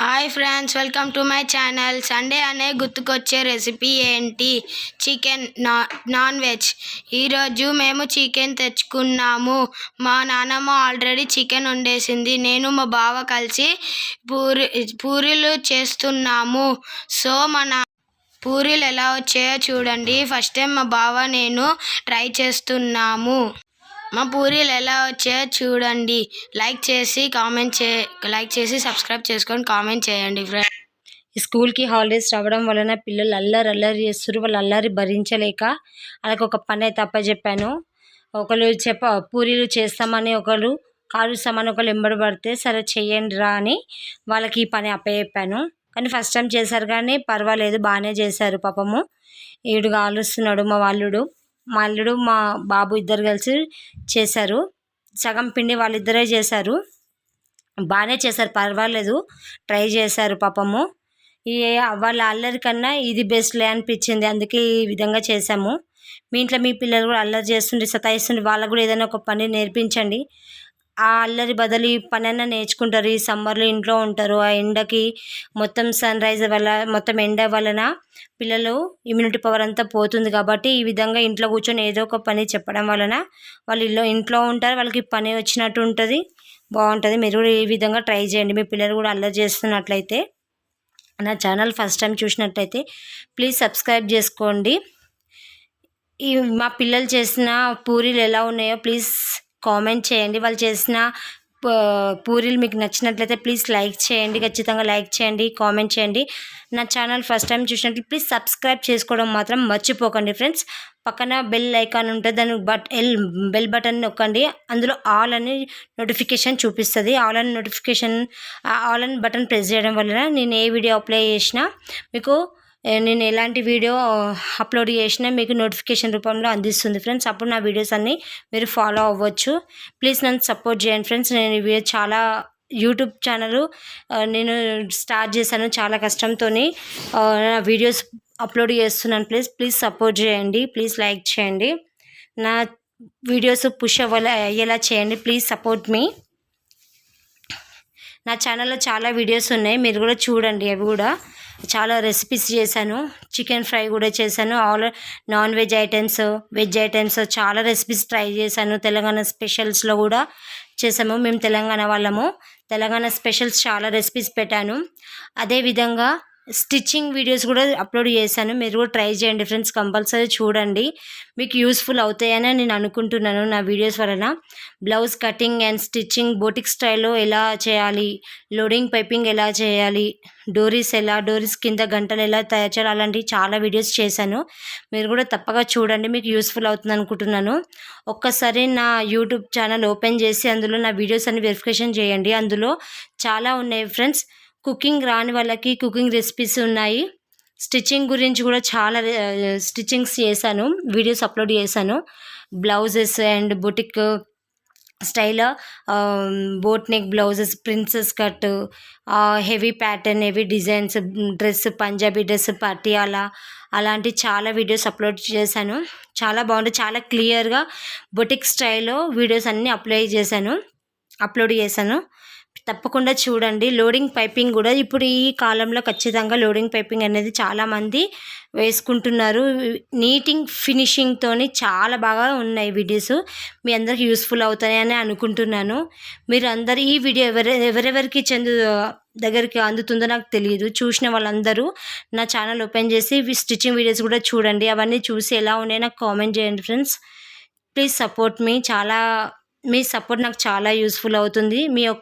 Hi friends welcome to my channel. Sunday అనే గుర్తుకొచ్చే recipe ఏంటి? చికెన్ నా నాన్ వెజ్ ఈరోజు మేము చికెన్ తెచ్చుకున్నాము. మా నాన్నమ్మ ఆల్రెడీ చికెన్ వండేసింది. నేను మా బావ కలిసి పూరి పూరీలు చేస్తున్నాము. సో మా నా పూరీలు ఎలా వచ్చాయో చూడండి. ఫస్ట్ టైం మా బావ నేను ట్రై చేస్తున్నాము. మా పూరీలు ఎలా వచ్చాయో చూడండి. లైక్ చేసి కామెంట్ చే లైక్ చేసి సబ్స్క్రైబ్ చేసుకొని కామెంట్ చేయండి ఫ్రెండ్. స్కూల్కి హాలిడేస్ రావడం వలన పిల్లలు అల్లరి అల్లరి చేస్తారు వాళ్ళు అల్లరి భరించలేక వాళ్ళకి ఒక పని అయితే అప్పచెప్పాను. ఒకరు చెప్ప పూరీలు చేస్తామని ఒకరు కాలుస్తామని ఒకరు ఎంబడి పడితే సరే చేయండి రా అని వాళ్ళకి ఈ పని అప్పచెప్పాను. కానీ ఫస్ట్ టైం చేశారు కానీ పర్వాలేదు బాగానే చేశారు పాపము. ఈడు కాలుస్తున్నాడు మా వాళ్ళుడు. మా అల్లుడు మా బాబు ఇద్దరు కలిసి చేశారు. సగం పిండి వాళ్ళిద్దరే చేశారు. బాగానే చేశారు పర్వాలేదు. ట్రై చేశారు పాపము. ఈ వాళ్ళ అల్లరి కన్నా ఇది బెస్ట్లే అనిపించింది. అందుకే ఈ విధంగా చేశాము. మీ ఇంట్లో మీ పిల్లలు కూడా అల్లరి చేస్తుండే సతాయిస్తుండే వాళ్ళకు కూడా ఏదైనా ఒక పని నేర్పించండి. ఆ అల్లరి బదులు పనైనా నేర్చుకుంటారు. ఈ సమ్మర్లో ఇంట్లో ఉంటారు. ఆ ఎండకి మొత్తం సన్ రైజ్ వల్ల మొత్తం ఎండ వలన పిల్లలు ఇమ్యూనిటీ పవర్ అంతా పోతుంది కాబట్టి ఈ విధంగా ఇంట్లో కూర్చొని ఏదో ఒక పని చెప్పడం వలన వాళ్ళు ఇల్లు ఇంట్లో ఉంటారు. వాళ్ళకి పని వచ్చినట్టు ఉంటుంది. బాగుంటుంది. మీరు కూడా ఈ విధంగా ట్రై చేయండి. మీ పిల్లలు కూడా అల్లరి చేస్తున్నట్లయితే నా ఛానల్ ఫస్ట్ టైం చూసినట్లయితే ప్లీజ్ సబ్స్క్రైబ్ చేసుకోండి. ఈ మా పిల్లలు చేసిన పూరీలు ఎలా ఉన్నాయో ప్లీజ్ కామెంట్ చేయండి. వాళ్ళు చేసిన పూరీలు మీకు నచ్చినట్లయితే ప్లీజ్ లైక్ చేయండి. ఖచ్చితంగా లైక్ చేయండి కామెంట్ చేయండి. నా ఛానల్ ఫస్ట్ టైం చూసినట్లు ప్లీజ్ సబ్స్క్రైబ్ చేసుకోవడం మాత్రం మర్చిపోకండి ఫ్రెండ్స్. పక్కన బెల్ ఐకాన్ ఉంటుంది దాని బట్ ఎల్ బెల్ బటన్ నొక్కండి. అందులో ఆల్ అని నోటిఫికేషన్ చూపిస్తుంది. ఆల్ అని నోటిఫికేషన్ ఆల్ అని బటన్ ప్రెస్ చేయడం వలన నేను ఏ వీడియో అప్లై చేసినా మీకు నేను ఎలాంటి వీడియో అప్లోడ్ చేసినా మీకు నోటిఫికేషన్ రూపంలో అందిస్తుంది ఫ్రెండ్స్. అప్పుడు నా వీడియోస్ అన్నీ మీరు ఫాలో అవ్వచ్చు. ప్లీజ్ నన్ను సపోర్ట్ చేయండి ఫ్రెండ్స్. నేను ఈ వీడియో చాలా యూట్యూబ్ ఛానల్ నేను స్టార్ట్ చేశాను చాలా కష్టంతో నా వీడియోస్ అప్లోడ్ చేస్తున్నాను ప్లీజ్. ప్లీజ్ సపోర్ట్ చేయండి. ప్లీజ్ లైక్ చేయండి. నా వీడియోస్ పుష్ అవ్వాలి అయ్యేలా చేయండి. ప్లీజ్ సపోర్ట్ మీ. నా ఛానల్లో చాలా వీడియోస్ ఉన్నాయి. మీరు కూడా చూడండి అవి కూడా. చాలా రెసిపీస్ చేశాను. చికెన్ ఫ్రై కూడా చేశాను. All non veg items veg items చాలా రెసిపీస్ ట్రై చేశాను. తెలంగాణ స్పెషల్స్లో కూడా చేసాము మేము తెలంగాణ వాళ్ళము. తెలంగాణ స్పెషల్స్ చాలా రెసిపీస్ పెట్టాను. అదేవిధంగా స్టిచ్చింగ్ వీడియోస్ కూడా అప్లోడ్ చేశాను. మీరు కూడా ట్రై చేయండి ఫ్రెండ్స్. కంపల్సరీ చూడండి. మీకు యూస్ఫుల్ అవుతాయని నేను అనుకుంటున్నాను నా వీడియోస్ వలన. Blouse cutting and stitching boutique స్టైల్లో ఎలా చేయాలి? లోడింగ్ పైపింగ్ ఎలా చేయాలి? డోరీస్ ఎలా డోరీస్ కింద గంటలు ఎలా తయారు చేయాలి? అలాంటివి చాలా వీడియోస్ చేశాను. మీరు కూడా తప్పగా చూడండి. మీకు యూస్ఫుల్ అవుతుంది అనుకుంటున్నాను. ఒక్కసారి నా యూట్యూబ్ ఛానల్ ఓపెన్ చేసి అందులో నా వీడియోస్ అన్ని వెరిఫికేషన్ చేయండి. అందులో చాలా ఉన్నాయి ఫ్రెండ్స్. కుకింగ్ రాని వాళ్ళకి కుకింగ్ రెసిపీస్ ఉన్నాయి. స్టిచ్చింగ్ గురించి కూడా చాలా స్టిచ్చింగ్స్ చేశాను వీడియోస్ అప్లోడ్ చేశాను. Blouses and boutique style boat neck blouses princess cut heavy pattern heavy designs dress Punjabi dress Patiala అలాంటి చాలా వీడియోస్ అప్లోడ్ చేశాను. చాలా బాగుంది చాలా క్లియర్గా బొటిక్ స్టైల్లో వీడియోస్ అన్నీ అప్లై చేశాను అప్లోడ్ చేశాను. తప్పకుండా చూడండి. లోడింగ్ పైపింగ్ కూడా ఇప్పుడు ఈ కాలంలో ఖచ్చితంగా లోడింగ్ పైపింగ్ అనేది చాలామంది వేసుకుంటున్నారు. నీటింగ్ ఫినిషింగ్తోని చాలా బాగా ఉన్నాయి వీడియోస్. మీ అందరికి యూస్ఫుల్ అవుతాయని అనుకుంటున్నాను. మీరు అందరు ఈ వీడియో ఎవరె ఎవరెవరికి చెందు దగ్గరికి అందుతుందో నాకు తెలియదు చూసిన వాళ్ళందరూ నా ఛానల్ ఓపెన్ చేసి స్టిచ్చింగ్ వీడియోస్ కూడా చూడండి. అవన్నీ చూసి ఎలా ఉన్నాయో నాకు కామెంట్ చేయండి ఫ్రెండ్స్. ప్లీజ్ సపోర్ట్ మీ. చాలా మీ సపోర్ట్ నాకు చాలా యూస్ఫుల్ అవుతుంది. మీ